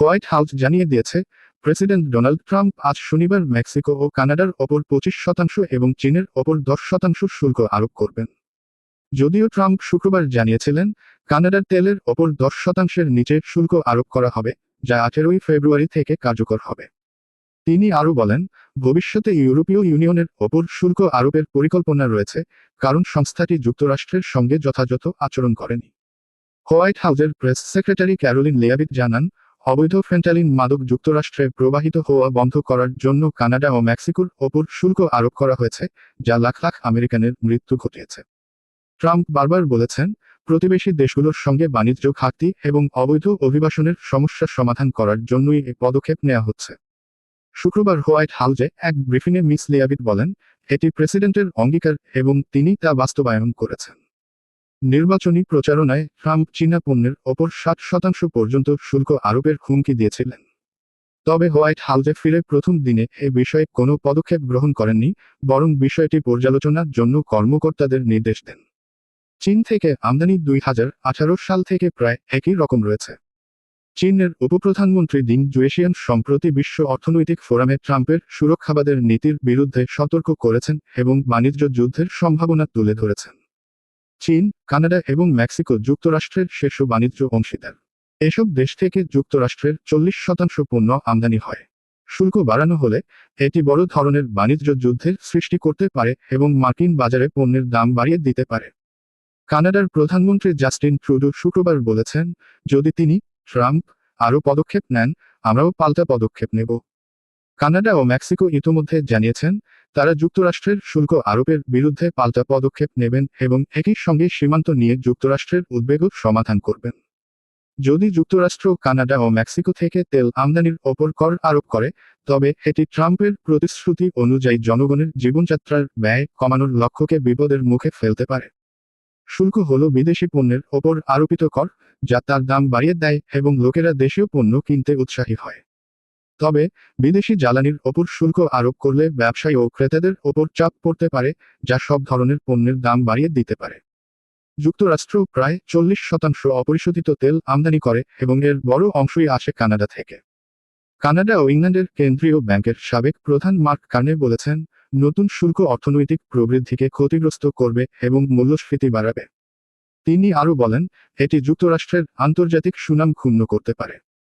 White house জানিয়ে দিয়েছে, president Donald Trump আজ শনিবার মেক্সিকো ও কানাডার ওপর পঁচিশ শতাংশ এবং চীনের ওপর দশ শতাংশ শুল্ক আরোপ করবেন। যদিও ট্রাম্প শুক্রবার জানিয়েছিলেন, কানাডার তেলের ওপর দশ শতাংশের নিচে শুল্ক আরোপ করা হবে, যা আঠেরোই ফেব্রুয়ারি থেকে কার্যকর হবে। তিনি আরও বলেন, ভবিষ্যতে ইউরোপীয় ইউনিয়নের ওপর শুল্ক আরোপের পরিকল্পনা রয়েছে, কারণ সংস্থাটি যুক্তরাষ্ট্রের সঙ্গে যথাযথ আচরণ করেনি। হোয়াইট হাউসের প্রেস সেক্রেটারি ক্যারোলিন লেয়াবিট জানান অবৈধ ফেন্টালিন মাদক যুক্তরাষ্ট্রে প্রবাহিত হওয়া বন্ধ করার জন্য কানাডা ও মেক্সিকোর ওপর শুল্ক আরোপ করা হয়েছে, যা লাখ লাখ আমেরিকানের মৃত্যু ঘটিয়েছে। ট্রাম্প বারবার বলেছেন, প্রতিবেশী দেশগুলোর সঙ্গে বাণিজ্য ঘাটতি এবং অবৈধ অভিবাসনের সমস্যার সমাধান করার জন্যই এই পদক্ষেপ নেওয়া হচ্ছে। শুক্রবার হোয়াইট হাউজে এক ব্রিফিংয়ে মিস লিয়াবিট বলেন, এটি প্রেসিডেন্টের অঙ্গীকার এবং তিনি তা বাস্তবায়ন করেছেন। নির্বাচনী প্রচারণায় ট্রাম্প চীনা পণ্যের ওপর ষাট শতাংশ পর্যন্ত শুল্ক আরোপের হুমকি দিয়েছিলেন। তবে হোয়াইট হাউসে ফিরে প্রথম দিনে এ বিষয়ে কোনো পদক্ষেপ গ্রহণ করেননি, বরং বিষয়টি পর্যালোচনার জন্য কর্মকর্তাদের নির্দেশ দেন। চীন থেকে আমদানি দুই হাজার আঠারো সাল থেকে প্রায় একই রকম রয়েছে। চীনের উপপ্রধানমন্ত্রী দিন জুয়েশিয়ান সম্প্রতি বিশ্ব অর্থনৈতিক ফোরামে ট্রাম্পের সুরক্ষাবাদের নীতির বিরুদ্ধে সতর্ক করেছেন এবং বাণিজ্য যুদ্ধের সম্ভাবনা তুলে ধরেছেন। চীন, কানাডা এবং মেক্সিকো যুক্তরাষ্ট্রের শীর্ষ বাণিজ্য অংশীদার। এসব দেশ থেকে যুক্তরাষ্ট্রের চল্লিশ শতাংশ পণ্য আমদানি হয়। শুল্ক বাড়ানো হলে এটি বড় ধরনের বাণিজ্য যুদ্ধের সৃষ্টি করতে পারে এবং মার্কিন বাজারে পণ্যের দাম বাড়িয়ে দিতে পারে। কানাডার প্রধানমন্ত্রী জাস্টিন ট্রুডো শুক্রবার বলেছেন, যদি তিনি, ট্রাম্প, আরও পদক্ষেপ নেন, আমরাও পাল্টা পদক্ষেপ নেব। কানাডা ও মেক্সিকো ইতোমধ্যে জানিয়েছেন তারা যুক্তরাষ্ট্রের শুল্ক আরোপের বিরুদ্ধে পাল্টা পদক্ষেপ নেবেন এবং একই সঙ্গে সীমান্ত নিয়ে যুক্তরাষ্ট্রের উদ্বেগও সমাধান করবেন। যদি যুক্তরাষ্ট্র, কানাডা ও মেক্সিকো থেকে তেল আমদানির ওপর কর আরোপ করে, তবে এটি ট্রাম্পের প্রতিশ্রুতি অনুযায়ী জনগণের জীবনযাত্রার ব্যয় কমানোর লক্ষ্যকে বিপদের মুখে ফেলতে পারে। শুল্ক হল বিদেশি পণ্যের ওপর আরোপিত কর, যা তার দাম বাড়িয়ে দেয় এবং লোকেরা দেশীয় পণ্য কিনতে উৎসাহী হয়। তবে বিদেশি জ্বালানির ওপর শুল্ক আরোপ করলে ব্যবসায়ী ও ক্রেতাদের ওপর চাপ পড়তে পারে, যা সব ধরনের পণ্যের দাম বাড়িয়ে দিতে পারে। যুক্তরাষ্ট্র প্রায় চল্লিশ শতাংশ অপরিশোধিত তেল আমদানি করে এবং এর বড় অংশই আসে কানাডা থেকে। কানাডা ও ইংল্যান্ডের কেন্দ্রীয় ব্যাংকের সাবেক প্রধান মার্ক কার্নে বলেছেন, নতুন শুল্ক অর্থনৈতিক প্রবৃদ্ধিকে ক্ষতিগ্রস্ত করবে এবং মূল্যস্ফীতি বাড়াবে। তিনি আরও বলেন, এটি যুক্তরাষ্ট্রের আন্তর্জাতিক সুনাম ক্ষুণ্ণ করতে পারে।